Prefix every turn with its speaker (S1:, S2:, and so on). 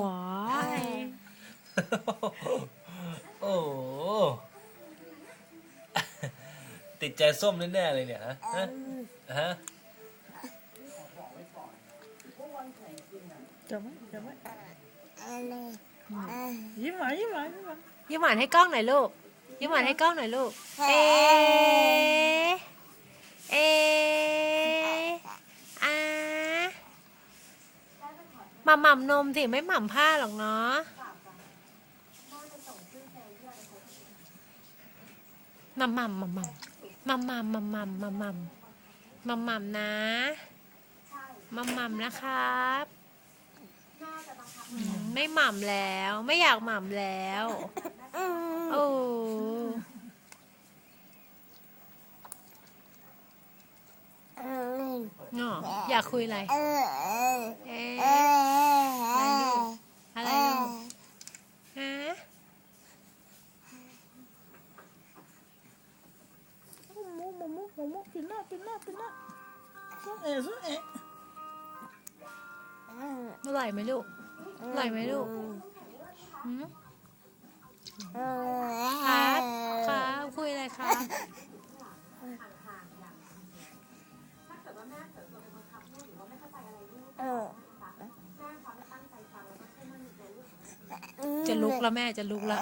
S1: ว้าย
S2: โอ้โหติดใจส้มแน่ๆเลยเนี่ยฮะฮะฮะ
S3: จับไว้จับไว้ยิ้มหวานยิ้มหวานยิ้มหวาน
S1: ยิ้มหวานให้กล้องหน่อยลูกยิ้มหวานให้กล้องหน่อยลูกเอเออาห ม่ำหม่ำนมสิไม่หม่ำผ้าหรอกเนาะหม่ำหม่ำหม่ำหม่ำหม่ำหม่ำหม่ำหม่ำหม่ำหม่ำหม่ำหม่ำนะหม่ำหม่ำนะครับอืมไม่หม่ำแล้ว ไม่อยากหม่ำแล้วโอ้เนาะอยากคุยอะไรเอ๊ะอะไรลูกฮะ
S3: หมูห มูหมูหมูหมูปิดหน้าปิดหน้าปิดหน้าซุเอะซุเอะ
S1: อร่อยไหมลูกอร่อยไหมลูกหืมครับครับคุยอะไรครับจะลุกแล้วแม่จะลุกแล้ว